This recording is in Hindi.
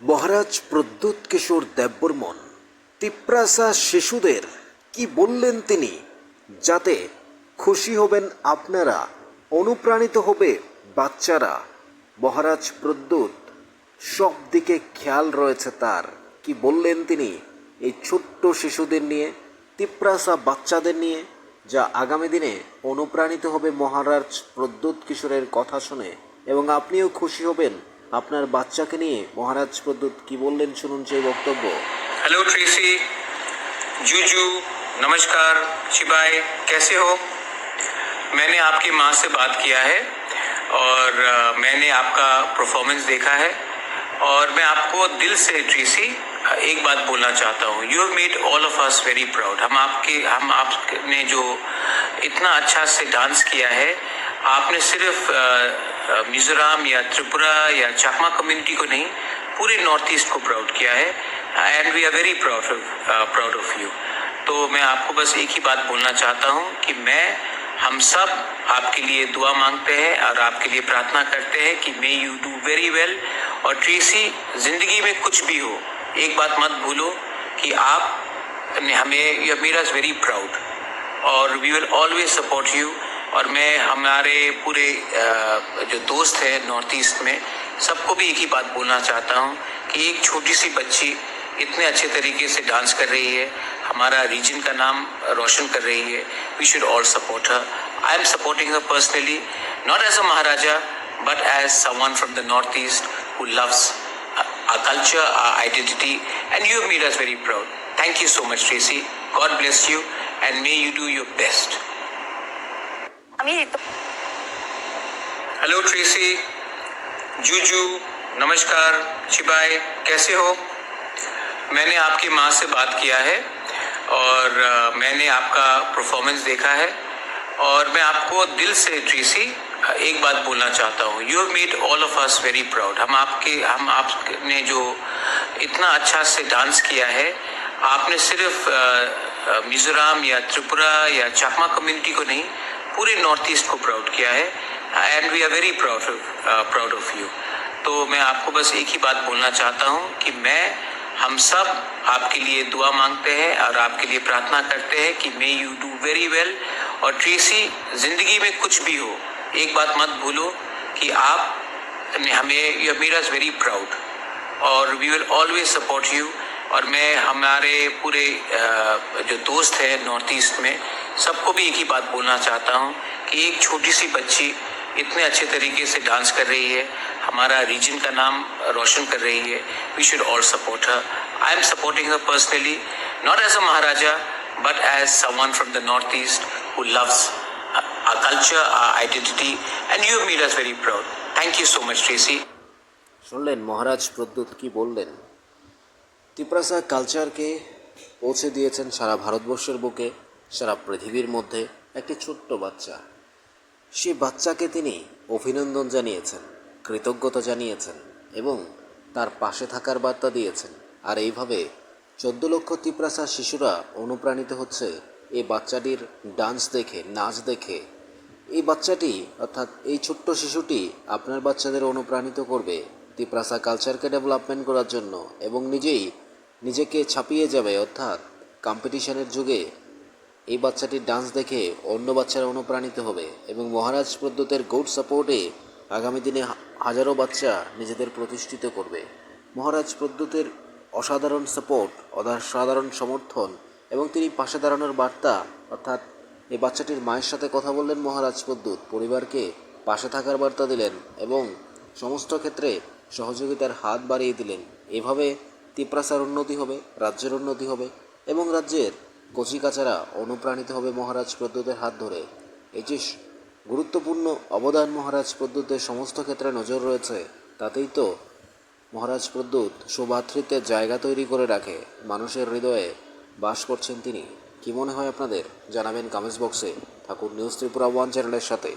মহারাজ প্রদ্যুৎ কিশোর দেববর্মন, তিপ্রাসা শিশুদের কি বললেন তিনি যাতে খুশি হবেন আপনারা, অনুপ্রাণিত হবে বাচ্চারা? মহারাজ প্রদ্যুৎ সব দিকে খেয়াল রয়েছে তার। কি বললেন তিনি এই ছোট্ট শিশুদের নিয়ে, তিপ্রাসা বাচ্চাদের নিয়ে, যা আগামী দিনে অনুপ্রাণিত হবে মহারাজ প্রদ্যুৎ কিশোরের কথা শুনে এবং আপনিও খুশি হবেন আপনার বাচ্চাকে নিয়ে মহারাজ প্রদ্যুৎ কি বললেন শুনুন সেই বক্তব্য हेलो ट्रेसी जूजू नमस्कार शिबाई कैसे हो मैंने आपकी माँ से बात किया है और अ, मैंने आपका परफॉर्मेंस देखा है और मैं आपको दिल से ट्रेसी एक बात बोलना चाहता हूँ you have made all of us very proud हम आपके हम आपने जो इतना अच्छा से डांस किया है आपने सिर्फ़ मिजोरम या त्रिपुरा या चाकमा कम्युनिटी को नहीं, पूरे नॉर्थ ईस्ट को प्राउड किया है and we are very proud proud of you तो मैं आपको बस एक ही बात बोलना चाहता हूँ कि मैं, हम सब आपके लिए दुआ मांगते हैं और आपके लिए प्रार्थना करते हैं कि may you do very well और ट्रेसी ज़िंदगी में कुछ भी हो, एक बात मत भूलो कि आप हमें यू अस वेरी प्राउड और we will always support you और मैं हमारे पूरे जो दोस्त हैं नॉर्थ ईस्ट में सबको भी एक ही बात बोलना चाहता हूँ कि एक छोटी सी बच्ची इतने अच्छे तरीके से डांस कर रही है हमारा रीजन का नाम रोशन कर रही है we should all support her I am supporting her personally not as a Maharaja but as someone from the north east who loves culture, our identity, and you have made us very proud. Thank you so much, Tracy. God bless you, and may you do your best. আমি हेलो ट्रेसी जूजू नमस्कार, शिबाई, कैसे हो? मैंने आपकी माँ से बात किया है और मैंने आपका परफॉर्मेंस देखा है और मैं आपको दिल से ट्रेसी एक बात बोलना चाहता हूँ। You made all of us very proud हम आपके, हम आपने जो इतना अच्छा से डांस किया है, आपने सिर्फ़ मिजोरम या त्रिपुरा या चाकमा कम्युनिटी को नहीं पूरे नॉर्थ ईस्ट को प्राउड किया है and we are very proud proud of you तो मैं आपको बस एक ही बात बोलना चाहता हूँ कि मैं, हम सब आपके लिए दुआ मांगते हैं और आपके लिए प्रार्थना करते हैं कि may you do very well और ट्रेसी ज़िंदगी में कुछ भी हो, एक बात मत भूलो कि आप हमें यू अस वेरी प्राउड और we will always support you और मैं, हमारे पूरे जो दोस्त हैं नॉर्थ ईस्ट में सबको भी एक ही बात बोलना चाहता हूँ कि एक छोटी सी बच्ची इतने अच्छे तरीके से डांस कर रही है हमारा रीजन का नाम रोशन कर रही है we should all support her I am supporting her personally not as a Maharaja but as someone from the north east who loves our culture, our identity, and you have made us very proud. Thank you so much, Tracy. শুনলেন মহারাজ প্রদ্যুৎ কি বললেন তিপ্রাসা কালচারকে পৌঁছে দিয়েছেন সারা ভারতবর্ষের বুকে সারা পৃথিবীর মধ্যে একটি ছোট্ট বাচ্চা। সে বাচ্চাকে তিনি অভিনন্দন জানিয়েছেন, কৃতজ্ঞতা জানিয়েছেন এবং তার পাশে থাকার বার্তা দিয়েছেন। আর এইভাবে চোদ্দ লক্ষ তিপ্রাসা শিশুরা অনুপ্রাণিত হচ্ছে এই বাচ্চাটির ডান্স দেখে, নাচ দেখে। এই বাচ্চাটি, অর্থাৎ এই ছোট্ট শিশুটি আপনার বাচ্চাদের অনুপ্রাণিত করবে তিপ্রাসা কালচারকে ডেভেলপমেন্ট করার জন্য এবং নিজেই নিজেকে ছাপিয়ে যাবে, অর্থাৎ কম্পিটিশনের যুগে এই বাচ্চাটির ডান্স দেখে অন্য বাচ্চারা অনুপ্রাণিত হবে এবং মহারাজ প্রদ্যুতের গৌড সাপোর্টে আগামী দিনে হাজারো বাচ্চা নিজেদের প্রতিষ্ঠিত করবে। মহারাজ প্রদ্যুতের অসাধারণ সাপোর্ট অসাধারণ সমর্থন এবং তিনি পাশে দাঁড়ানোর বার্তা, অর্থাৎ এই বাচ্চাটির মায়ের সাথে কথা বললেন মহারাজ প্রদ্যুৎ পরিবারকে পাশে থাকার বার্তা দিলেন এবং সমস্ত ক্ষেত্রে সহযোগিতার হাত বাড়িয়ে দিলেন। এভাবে তিপ্রাসার উন্নতি হবে, রাজ্যের উন্নতি হবে এবং রাজ্যের কচিকাচারা অনুপ্রাণিত হবে মহারাজ প্রদ্যুতের হাত ধরে। এই যে গুরুত্বপূর্ণ অবদান মহারাজ প্রদ্যুতের সমস্ত ক্ষেত্রে নজর রয়েছে। তাতেই তো মহারাজ প্রদ্যুৎ সুভাতৃত্বের জায়গা তৈরি করে রাখে। মানুষের হৃদয়ে বাস করছেন তিনি। কি মনে হয় আপনাদের? জানাবেন কমেন্টস বক্সে ঠাকুর নিউজ ত্রিপুরা ওয়ান চ্যানেলের সাথে।